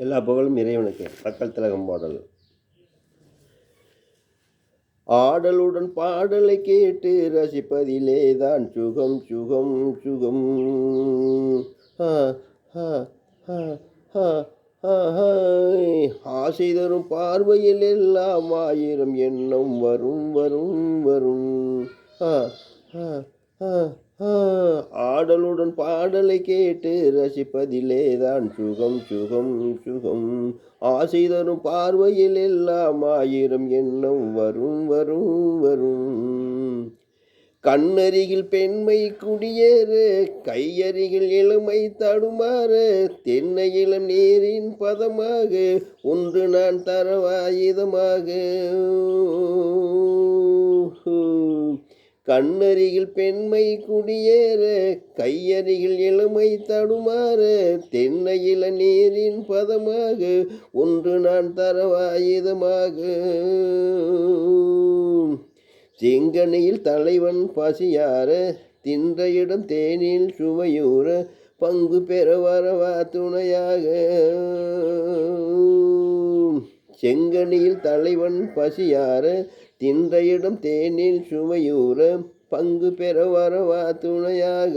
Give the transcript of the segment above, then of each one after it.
எல்லா புகழும் இறைவனுக்கு. மக்கள் திலகம் பாடல். ஆடலுடன் பாடலை கேட்டு ரசிப்பதிலே தான் சுகம் சுகம் சுகம். ஆசை தரும் பார்வையில் எல்லாம் ஆயிரம் எண்ணம் வரும் வரும் வரும். ஆ. பாடலுடன் பாடலை கேட்டு ரசிப்பதிலே தான் சுகம் சுகம் சுகம். ஆசை தரும் பார்வையில் எல்லாம் ஆயிரம் எண்ணம் வரும் வரும் வரும். கண்ணருகில் பெண்மை குடியேறு கையருகில் இளமை தடுமாறு தென்னை இளம் நீரின் பதமாக ஒன்று நான் தரவாயுதமாக கண்ணருகில் பெண்மை குடியேற கையருகில் இளமை தடுமாற தென்னை நீரின் பதமாக ஒன்று நான் தரவாயுதமாக. செங்கனியில் தலைவன் பசியார தின்ற இடம் தேனில் சுவையூற பங்கு பெற வரவா துணையாக. செங்கனியில் தலைவன் பசியார தின்ற இடம் தேனில் சுவையூற பங்கு பெற வரவா துணையாக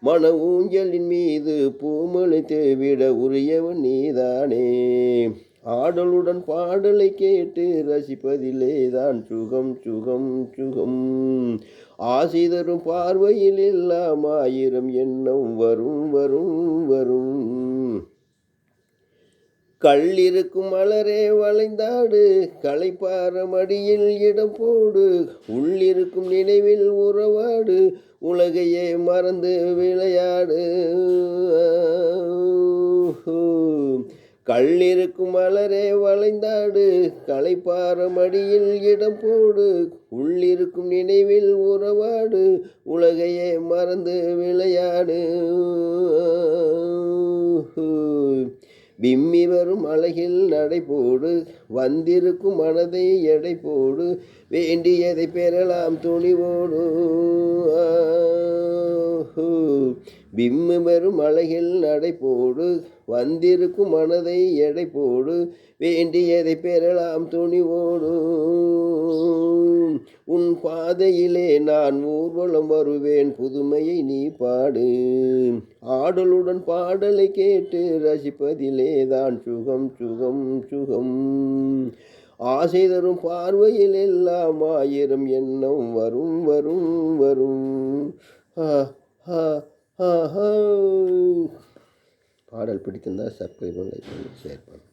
மன ஊஞ்சலின் மீது பூமொழித்து விட உரியவன் நீதானே. ஆடலுடன் பாடலை கேட்டு ரசிப்பதிலே தான் சுகம் சுகம் சுகம். ஆசை தரும் பார்வையில் எல்லாம் ஆயிரம் எண்ணம் வரும் வரும் வரும். கள்ளிருக்கும் மலரே வளைந்தாடு களைப்பார மடியில் இடம் போடு உள்ளிருக்கும் நினைவில் உறவாடு உலகையே மறந்து விளையாடு. கள்ளிருக்கும் மலரே வளைந்தாடு களைப்பார மடியில் இடம் போடு உள்ளிருக்கும் நினைவில் உறவாடு உலகையே மறந்து விளையாடு. விம்மி வரும் அழகில் நடைபோடு வந்திருக்கும் மனதை எடை போடு வேண்டியதை பெறலாம் துணிவோடு. விம்மு வரும் அழகில் நடைபோடு வந்திருக்கும் மனதை எடை போடு வேண்டியதை பெறலாம் துணிவோடு. உன் பாதையிலே நான் ஊர்வலம் வருவேன் புதுமையை நீ பாடு. ஆடலுடன் பாடலை கேட்டு ரசிப்பதிலே தான் சுகம் சுகம் சுகம். ஆசை தரும் பார்வையில் எல்லாம் ஆயிரம் எண்ணம் வரும் வரும் வரும். ஹ ஹ பாடல் பிடித்திருந்தால் சப்ஸ்கிரைப் லைக் பண்ணி ஷேர் பண்ணுங்கள்